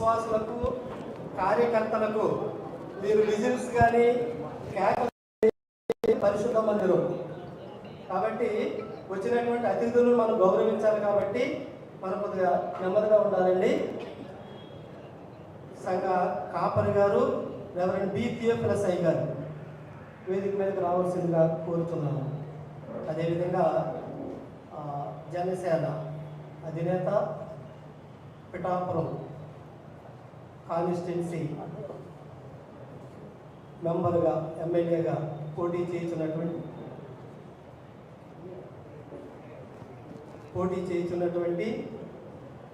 విశ్వాసులకు కార్యకర్తలకు మీరు విజిల్స్ కానీ పరిశుద్ధ మందిరం. కాబట్టి వచ్చినటువంటి అతిథులను మనం గౌరవించాలి కాబట్టి మనం కొద్దిగా నెమ్మదిగా ఉండాలండి. సంఘ కాపరి గారు రెవరెండ్ బిపిఎఫ్ ఎస్ఐ గారు వేదిక మీదకి రావాల్సిందిగా కోరుతున్నాము. అదేవిధంగా జనసేన అధినేత పిఠాపురం కాన్స్టిట్యున్సీ మెంబర్గా ఎమ్మెల్యేగా పోటీ చేస్తున్నటువంటి పోటీ చేస్తున్నటువంటి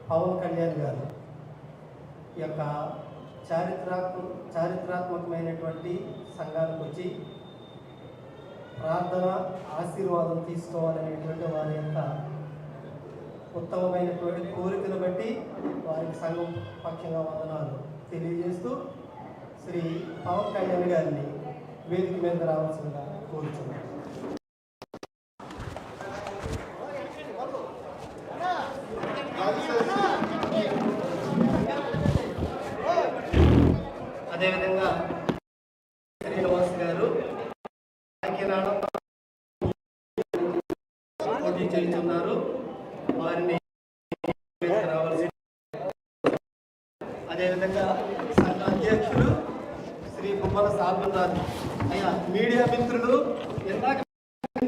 పవన్ కళ్యాణ్ గారు ఈ యొక్క చారిత్రాత్మ చారిత్రాత్మకమైనటువంటి సంఘానికి వచ్చి ప్రార్థన ఆశీర్వాదం తీసుకోవాలనేటువంటి వారి యొక్క ఉత్తమమైనటువంటి కోరికను బట్టి వారికి సంఘం పక్షంగా వందనాలు. తెలియజేస్తూ శ్రీ పవన్ కళ్యాణ్ గారిని వేదిక మీద రావాల్సిందిగా కోరుచున్నాను. అదేవిధంగా శ్రీనివాస్ గారు కాకినాడ పోటీ చేస్తున్నారు వారిని రావాల్సి అదేవిధంగా సంఘ అధ్యక్షులు శ్రీ బొమ్మల అయ్యా మీడియా మిత్రులు ఇందాక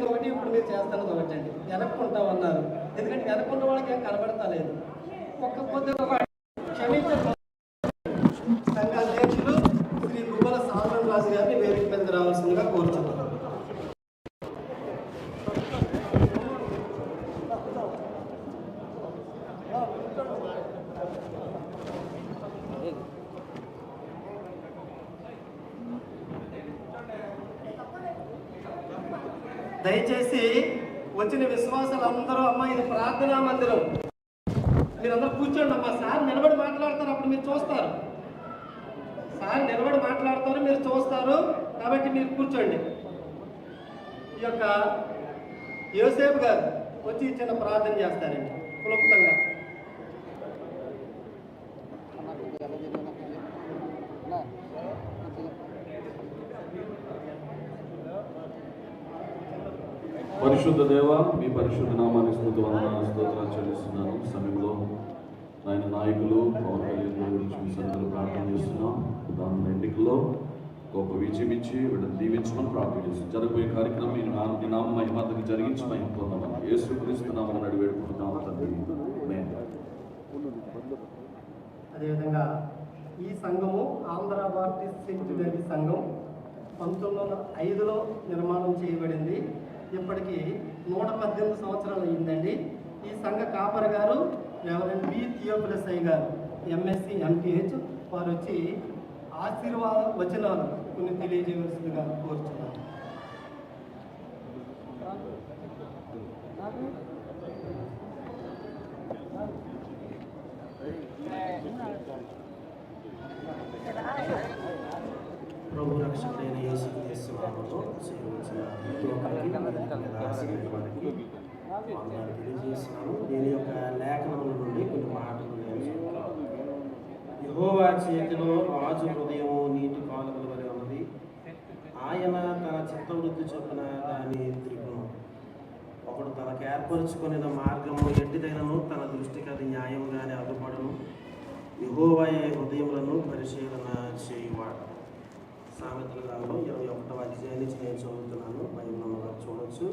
ఒకటి ఇప్పుడు మీరు చేస్తున్నది ఒకటి అండి వెనక్కుంటామన్నారు ఎందుకంటే వెనక్కున్న వాళ్ళకి ఏం కనబడతా లేదు ఒక్క కొద్దిగా క్షమించారు సంఘ అధ్యక్షులు శ్రీ గుమ్మల సాల్మన్ రాజు గారిని వేదిక మీద రావాల్సిందిగా కోరుచున్నాను దయచేసి వచ్చిన విశ్వాసాలందరూ అమ్మ ఇది ప్రార్థనా మందిరం మీరందరూ కూర్చోండి అమ్మా సార్ నిలబడి మాట్లాడతారు అప్పుడు మీరు చూస్తారు సార్ నిలబడి మాట్లాడతారు మీరు చూస్తారు. కాబట్టి మీరు కూర్చోండి. ఈ యొక్క యోసేపు గారు వచ్చి చిన్న ప్రార్థన చేస్తారండి క్లుప్తంగా పరిశుద్ధ దేవ మీ పరిశుద్ధ నామాన్ని స్థుతి వందనాలు స్తోత్రాలు చెల్లిస్తున్నాను. సమయంలో ఆయన నాయకులు పవన్ కళ్యాణ్ గురించి మీ సన్నిధిలో ప్రార్థన చేస్తున్నాం. దాని ఎన్నికల్లో గొప్ప విజయం ఇచ్చి వీళ్ళని దీవించమని ప్రార్థన చేస్తున్నాం జరగబోయే కార్యక్రమం మీ నామ నామ మహిమతకు జరిగించి మహిమ పొందామని యేసు క్రీస్తున్నామని అడిగి వేడుకుంటున్నాం తండ్రి అదేవిధంగా ఈ సంఘము ఆంధ్ర బాప్టిస్ట్ సెంచురీ సంఘం పంతొమ్మిది వందల ఐదులో నిర్మాణం చేయబడింది. ఇప్పటికి నూట పద్దెనిమిది సంవత్సరాలు అయ్యిందండి ఈ సంఘ కాపర్ గారు రెవరెంట్ బి. థియోపిలస్ గారు ఎంఎస్సి ఎంటీహెచ్ వారు వచ్చి ఆశీర్వాద వచనాలు కొన్ని తెలియజేయవలసిందిగా కోరుతున్నాను ప్రభు రక్షకుడైన యేసుక్రీస్తు నామములో సేవించిన తెలియజేస్తున్నాను దీని యొక్క లేఖనముల నుండి కొన్ని మాటలు యహోవా చేతిలో రాజు హృదయం నీటి కాలువల వలె ఉన్నది. ఆయన తన చిత్తవృత్తి చొప్పున దాని త్రిగుణం. ఒకడు తనకు ఏర్పరచుకునే మార్గము ఎట్టిదైనను తన దృష్టికి అది న్యాయంగానే అడ్డుపడను. యెహోవాయే హృదయములను పరిశీలన చేయువాడు. సామెతల గ్రంథం ఇరవై ఒకటవ అధ్యాయం నుంచి నేను చదువుతున్నాను. బైబిల్ చూడవచ్చు చూడొచ్చు.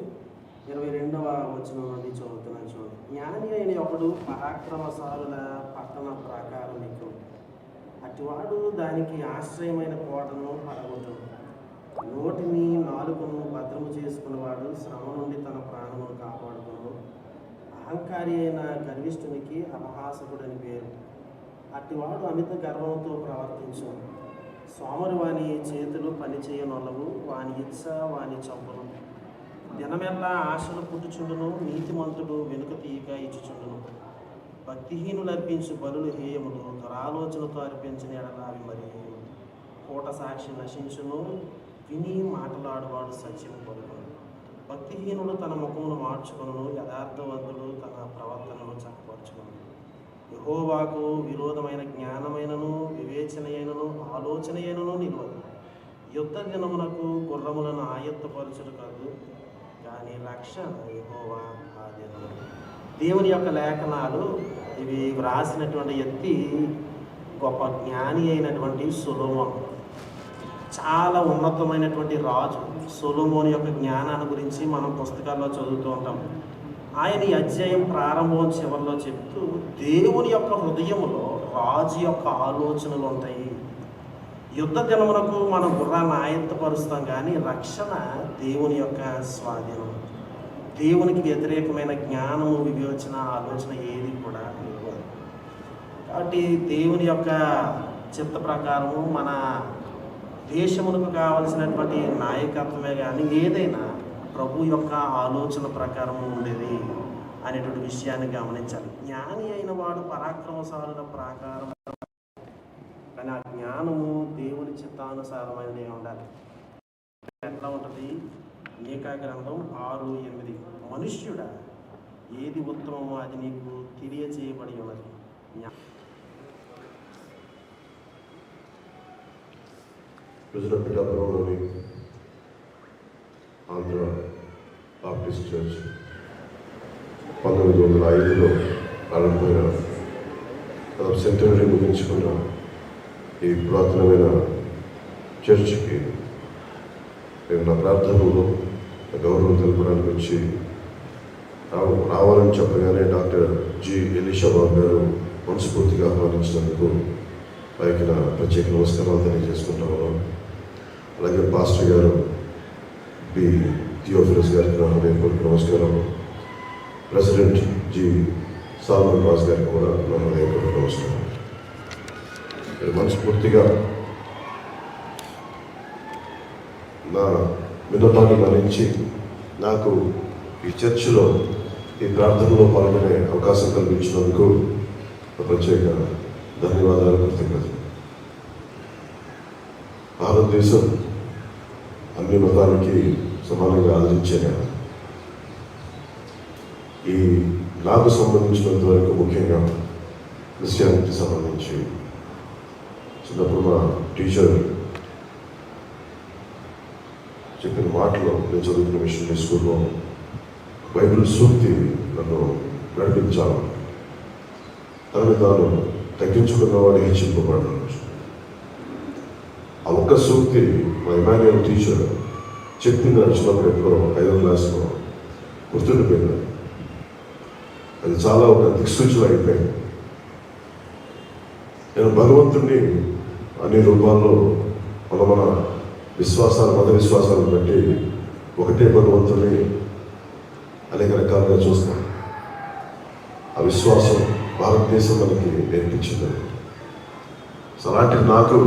ఇరవై రెండవ వచనం నుండి చదువుతున్నాను చూడండి. జ్ఞాని అయిన ఒకడు పరాక్రమశాలుల పట్టణ ప్రాకారం ఎక్కువ అటివాడు దానికి ఆశ్రయమైన కోటను పడగొట్టును నోటిని నాలుకను భద్రము చేసుకున్నవాడు శ్రమ నుండి తన ప్రాణమును కాపాడుకును. అహంకారి అయిన గర్విష్ఠునికి అపహాసకుడని పేరు. అట్టివాడు అమిత గర్వంతో ప్రవర్తించు. సోమరు వాని చేతులు పనిచేయనొల్లవు వాని ఇచ్చ వాని చంపును. దినమెల్లా ఆశలు పుట్టుచుండును నీతిమంతుడు వెనుక తీయక ఇచ్చుచుండును. భక్తిహీనులు అర్పించు బలులు హేయములు దురాలోచనతో అర్పించిన ఎడలావి మరి హేయములు సాక్షి నశించును విని మాటలాడువాడు సత్యము పొందును. భక్తిహీనుడు తన ముఖమును మార్చుకును యథార్థవంతుడు తన ప్రవర్తనను చక్కపరచును యహోవాకు విరోధమైన జ్ఞానమైనను వివేచనైనను ఆలోచనైనను నిలవదు. యుద్ధ దినమునకు గుర్రములను ఆయత్తపరచుడు కాదు కానీ రక్షణ యహోవా ఆధీనము దేవుని యొక్క లేఖనాలు ఇవి వ్రాసినటువంటి వ్యక్తి గొప్ప జ్ఞాని అయినటువంటి సులోమోన్. చాలా ఉన్నతమైనటువంటి రాజు. సొలోమోని యొక్క జ్ఞానాన్ని గురించి మనం పుస్తకాల్లో చదువుతూ ఉంటాం. ఆయన ఈ అధ్యాయం ప్రారంభం చివరిలో చెప్తూ దేవుని యొక్క హృదయములో రాజు యొక్క ఆలోచనలు ఉంటాయి. యుద్ధ దినమునకు మనం గుర్రాన్ని ఆయత్తపరుస్తాం కానీ రక్షణ దేవుని యొక్క స్వాధీనం. దేవునికి వ్యతిరేకమైన జ్ఞానము వివేచన ఆలోచన ఏది కూడా లేవు కాబట్టి దేవుని యొక్క చిత్త ప్రకారము మన దేశమునకు కావలసినటువంటి నాయకత్వమే కానీ ఏదైనా ప్రభు యొక్క ఆలోచన ప్రకారం ఉండేది అనేటువంటి విషయాన్ని గమనించాలి. జ్ఞాని అయిన వాడు పరాక్రమశాలుల ప్రకారం కానీ ఆ జ్ఞానము దేవుని చిత్తానుసారమైనది ఉండాలి. ఎట్లా ఉంటుంది? గ్రంథం ఆరు ఎనిమిది. మనుష్యుడా ఏది ఉత్తమమో అది నీకు తెలియజేయబడి ఉన్నది జ్ఞా- పిఠాపురంలోని ఆంధ్ర బాప్టిస్ట్ చర్చ్. పంతొమ్మిది వందల ఐదులో ప్రారంభమైన దాదాపు సెంటనరీ ముగించుకున్న ఈ పురాతనమైన చర్చికి నేను నా ప్రార్థనలో గౌరవం తెలపడానికి వచ్చి రావాలని చెప్పగానే డాక్టర్ జి. ఎలీషాబాబు గారు మనస్ఫూర్తిగా ఆహ్వానించినందుకు వారికి నా ప్రత్యేక నమస్కారాలు తెలియజేసుకుంటాము అలాగే పాస్టర్ గారు బి. థియోఫిలస్ గారికి నా హృదయపూర్వక నమస్కారం ప్రెసిడెంట్ జి. సాల్మన్ రాజ్ గారికి కూడా నా హృదయపూర్వక నమస్కారం మనస్ఫూర్తిగా నా విన్నపాన్ని మరించి నాకు ఈ చర్చిలో ఈ ప్రార్థనలో పాల్గొనే అవకాశం కల్పించినందుకు ప్రత్యేక ధన్యవాదాలు కృతజ్ఞతలు. భారతదేశం అన్ని మతాలకి సమానంగా ఆదరించే ఈ నాకు సంబంధించినంత వరకు ముఖ్యంగా క్రిస్టియానిటీ సంబంధించి చిన్నప్పుడు మా టీచర్ చెప్పిన మాటలు నేను చదువుకున్న మిషనరీ స్కూల్లో బైబిల్ సూక్తి నన్ను నడిపించాను తనని తాను తగ్గించుకున్నవాడు హెచ్చింపబడను ఆ ఒక్క సూక్తి మా ఇమాన్యుయల్ టీచర్ చెప్పింది నడిచినప్పుడు ఎప్పుడో ఐదో క్లాస్లో గుర్తుండిపోయింది. అది చాలా ఒక దిక్సూచన అయిపోయింది. నేను భగవంతుడిని అన్ని రూపాల్లో మన మన విశ్వాసాలు మత విశ్వాసాలను బట్టి ఒకటే భగవంతుని అనేక రకాలుగా చూస్తాం. ఆ విశ్వాసం భారతదేశం మనకి నేర్పించింది. సో అలాంటి నాకు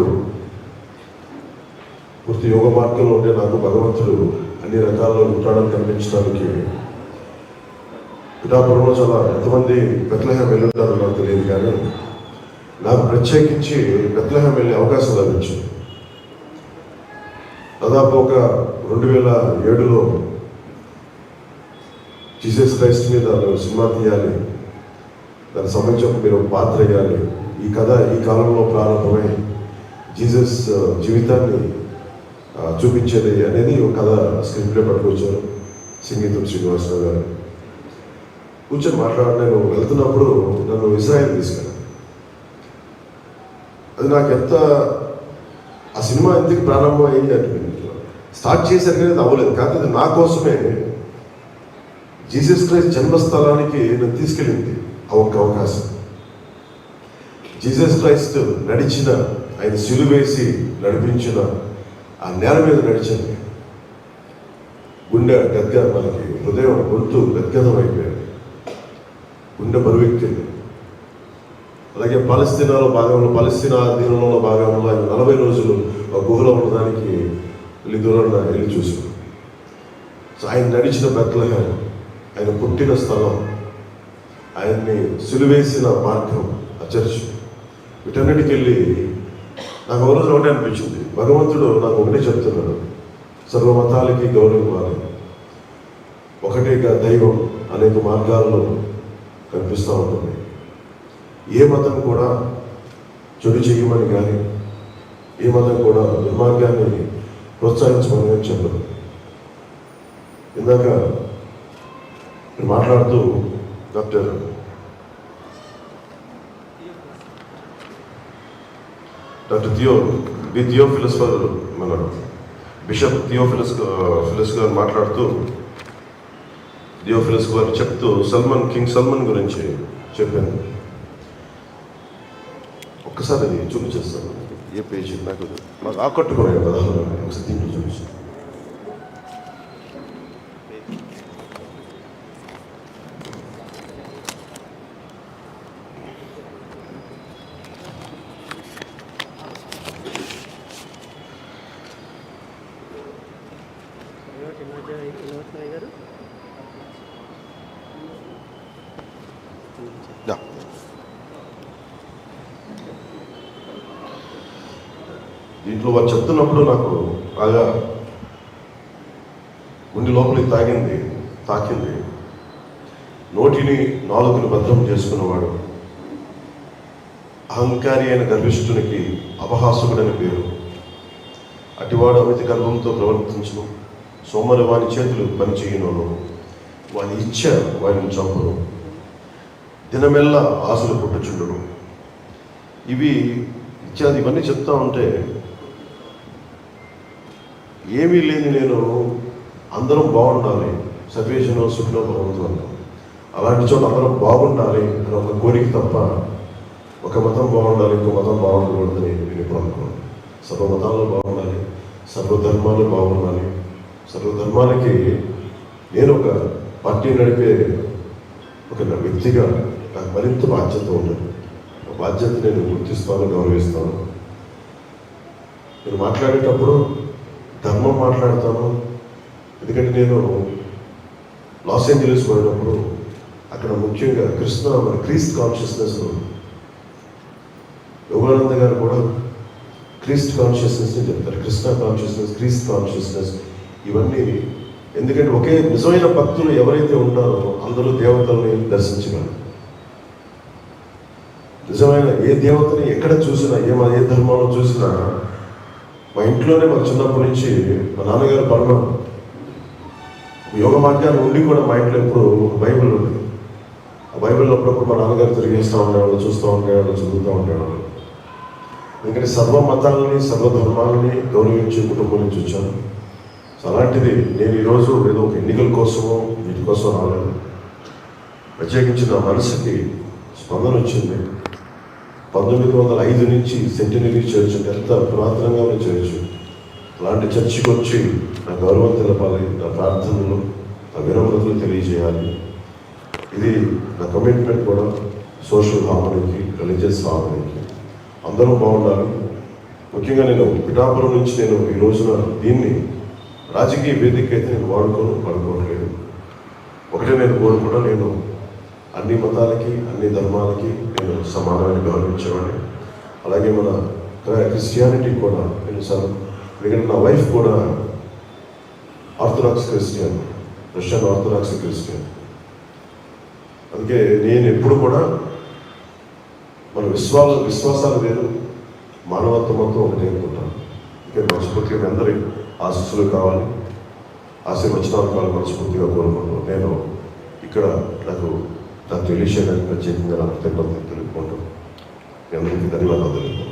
పూర్తి యోగ మార్గంలో ఉండే నాకు భగవంతుడు అన్ని రకాల్లో ఉంటాడని కనిపించడానికి పిఠాపురంలో చాలా ఎంతమంది బెత్లహేం వెళ్ళుంటారో నాకు తెలియదు కానీ నాకు ప్రత్యేకించి బెత్లహేం వెళ్ళే అవకాశం లభించింది. దాదాపు ఒక రెండు వేల ఏడులో జీసస్ క్రైస్ట్ మీద సినిమా తీయాలి. దానికి సంబంధించి మీరు పాత్ర వేయాలి. ఈ కథ ఈ కాలంలో ప్రారంభమై జీసస్ జీవితాన్ని చూపించేది అనేది ఒక కథ స్క్రిప్ట్లో పట్టుకొచ్చారు సంగీతం శ్రీనివాసరావు గారు. కూర్చొని మాట్లాడి నేను వెళ్తున్నప్పుడు నన్ను ఇస్రాయల్ తీసుకెళ్ళాను అది నాకు ఎంత ఆ సినిమా ఎందుకు ప్రారంభం అయింది అంటే స్టార్ట్ చేశారు కానీ అది అవ్వలేదు. కాకపోతే అది నా కోసమే. జీసస్ క్రైస్ట్ జన్మస్థలానికి నన్ను తీసుకెళ్ళింది ఆ ఒక్క అవకాశం. జీసస్ క్రైస్ట్ నడిచిన ఆయన సిలువేసి నడిపించిన ఆ నేల మీద నడిచింది గుండె గద్గ మనకి హృదయం గొంతు గద్గదం అయిపోయింది గుండె బరువెక్కింది. అలాగే పలస్తీనాలో భాగంలో పలస్తీనా దీనంలో భాగంలో ఆయన నలభై రోజులు ఆ గుహలో ఉండడానికి వెళ్ళి దూరంగా వెళ్ళి చూసాం సో ఆయన నడిచిన బెత్లహేం ఆయన పుట్టిన స్థలం ఆయన్ని సులువేసిన మార్గం ఆ చర్చ్. వీటన్నిటికి వెళ్ళి నాకు ఒక రోజు ఒకటే అనిపించింది. భగవంతుడు నాకు ఒకటే చెప్తున్నాడు. సర్వ మతాలకి గౌరవం ఇవ్వాలి. ఒకటేగా దైవం అనేక మార్గాల్లో కనిపిస్తూ ఉంటుంది. ఏ మతం కూడా చెడు చేయమని కానీ ఏ మతం కూడా దుర్మార్గాన్ని ప్రోత్సహించమని కానీ చెప్పదు ఇందాక మాట్లాడుతూ doctor doctor Theo B Theo గారు మన బిషప్ థియో ఫిలస్ ఫిలస్ గారు మాట్లాడుతూ థియోఫిలస్ గారు చెప్తూ సల్మాన్ కింగ్ సల్మాన్ గురించి చెప్పాను ఒక్కసారి చూపించేస్తాను. ఏ పేజీ? నాకు నాకు ఆకట్టుకున్నాయి పదహారు ఒకసారి దీంట్లో చూపించాను దీంట్లో వారు చెప్తున్నప్పుడు నాకు బాగా గుండె లోపలికి తాగింది తాకింది. నోటిని నాలుగుని భద్రం చేసుకున్నవాడు అహంకారి అయిన గర్భిష్ఠునికి అపహాసుకుడని పేరు. అటివాడు అమితి గర్భంతో ప్రవర్తించను సోమరు వాని చేతులు పని చేయను వాని ఇచ్చ వారిని చంపును. దినమెల్లా ఆశలు పుట్టుచుండును. ఇవి ఇత్యాది ఇవన్నీ చెప్తా ఉంటే ఏమీ లేని నేను అందరం బాగుండాలి. సర్వేషను సుఖినో భగవంతు అన్నాం. అలాంటి చోట అందరం బాగుండాలి అని ఒక కోరిక తప్ప ఒక మతం బాగుండాలి ఇంకో మతం బాగుండకూడదని నేను ఎప్పుడు అనుకోను. సర్వ మతాలు బాగుండాలి సర్వధర్మాలు బాగుండాలి. సర్వధర్మాలకి నేను ఒక పార్టీ నడిపే ఒక వ్యక్తిగా నాకు మరింత బాధ్యత ఉంటుంది. ఆ బాధ్యత నేను గుర్తిస్తాను గౌరవిస్తాను. నేను మాట్లాడేటప్పుడు మాట్లాడతాను. ఎందుకంటే నేను లాస్ ఏంజలీస్ పోయినప్పుడు అక్కడ ముఖ్యంగా కృష్ణ మన క్రీస్త్ కాన్షియస్నెస్ యోగానంద గారు కూడా క్రీస్త్ కాన్షియస్నెస్ని చెప్తారు. కృష్ణ కాన్షియస్నెస్ క్రీస్త్ కాన్షియస్నెస్ ఇవన్నీ ఎందుకంటే ఒకే నిజమైన భక్తులు ఎవరైతే ఉంటారో అందరూ దేవతల్ని దర్శించగలరు. నిజమైన ఏ దేవతని ఎక్కడ చూసినా ఏ ఏ ధర్మంలో చూసినా మా ఇంట్లోనే మాకు చిన్నప్పటి నుంచి మా నాన్నగారు పరమ యోగ మార్గాన్ని ఉండి కూడా మా ఇంట్లో ఎప్పుడు బైబిల్ ఉంది. ఆ బైబిల్ అప్పుడప్పుడు మా నాన్నగారు తిరిగేస్తూ ఉండేవాళ్ళు చూస్తూ ఉండేవాళ్ళు చదువుతూ ఉండేవాళ్ళు. ఎందుకంటే సర్వ మతాలని సర్వ ధర్మాలని గౌరవించే కుటుంబం నుంచి వచ్చాను. సో అలాంటిది నేను ఈరోజు ఏదో ఒక ఎన్నికల కోసమో వీటి కోసం రాలేదు. ప్రత్యేకించి నా మనసుకి స్పందన వచ్చింది. పంతొమ్మిది వందల ఐదు నుంచి సెంటినరీ చర్చ్ ఎంత పురాతనంగా ఉన్న చర్చ్. అలాంటి చర్చికి వచ్చి నా గౌరవం తెలపాలి నా ప్రార్థనలు నా వినమ్రతలు తెలియజేయాలి. ఇది నా కమిట్మెంట్ కూడా సోషల్ హార్మనీకి రిలీజియస్ హార్మనీకి. అందరూ బాగుండాలి. ముఖ్యంగా నేను పిఠాపురం నుంచి నేను ఈ రోజున దీన్ని రాజకీయ వేదిక అయితే నేను వాడుకోను వాడుకోవట్లేదు ఒకటే నేను కోరుకుంటా నేను అన్ని మతాలకి అన్ని ధర్మాలకి నేను సమానమని గౌరవించేవాడిని. అలాగే మన క్రిస్టియానిటీ కూడా నేను సార్ ఎందుకంటే నా వైఫ్ కూడా orthodox Christian Russian orthodox Christian. అందుకే నేను ఎప్పుడు కూడా మన విశ్వాస విశ్వాసాలు వేరు మానవత్వంతో ఒకటి అనుకుంటాను. ఇంకా మనస్ఫూర్తిగా అందరి ఆశస్సులు కావాలి. ఆశీర్వచనాలు కావాలి మనస్ఫూర్తిగా కోరుకుంటున్నాను నేను ఇక్కడ నాకు నాకు తెలియచేయడానికి ప్రత్యేకంగా నాకు తెలియదు. తెలుపుకుంటూ మీ అందరికీ ధన్యవాదాలు తెలుపుకుంటాను